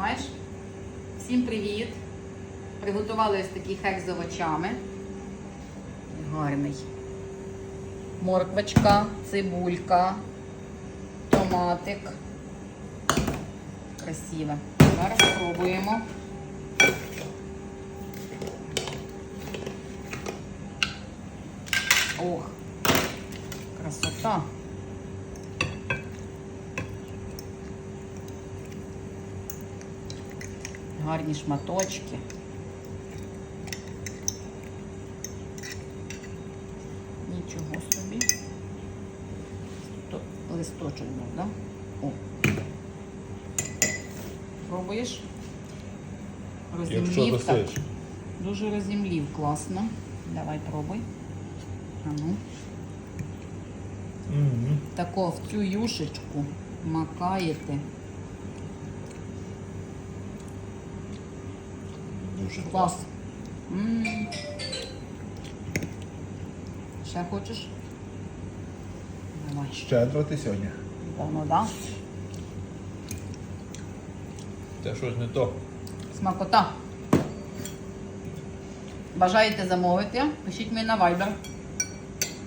Знаєш? Всім привіт! Приготували ось такий хек з овочами. Гарний. Морквочка, цибулька, томатик. Красиве. Зараз спробуємо. Ох, красота. Гарні шматочки. Нічого собі. Тут листочок був, так? Да? О. Пробуєш? Якщо Розімлів так. Дуже розімлів, класно. Давай пробуй. А ну. Мгм. Тако в цю юшечку макаєте. Дуже Клас. М. Ще хочеш? Давай. Щедро ти сьогодні. Певно, да? Це щось не то. Смакота. Бажаєте замовити? Пишіть мені на Viber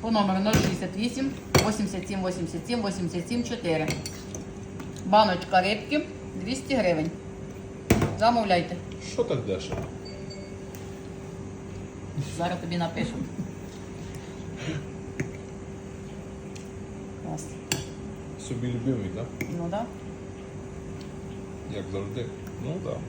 по номеру 068 87 87 87 4. Баночка рибки 200 гривень. Замовляйте. Що так дешево? Зараз тобі напишу. Клас. Собі любимий, так? Ну так. Да. Як завжди. Ну так. Да.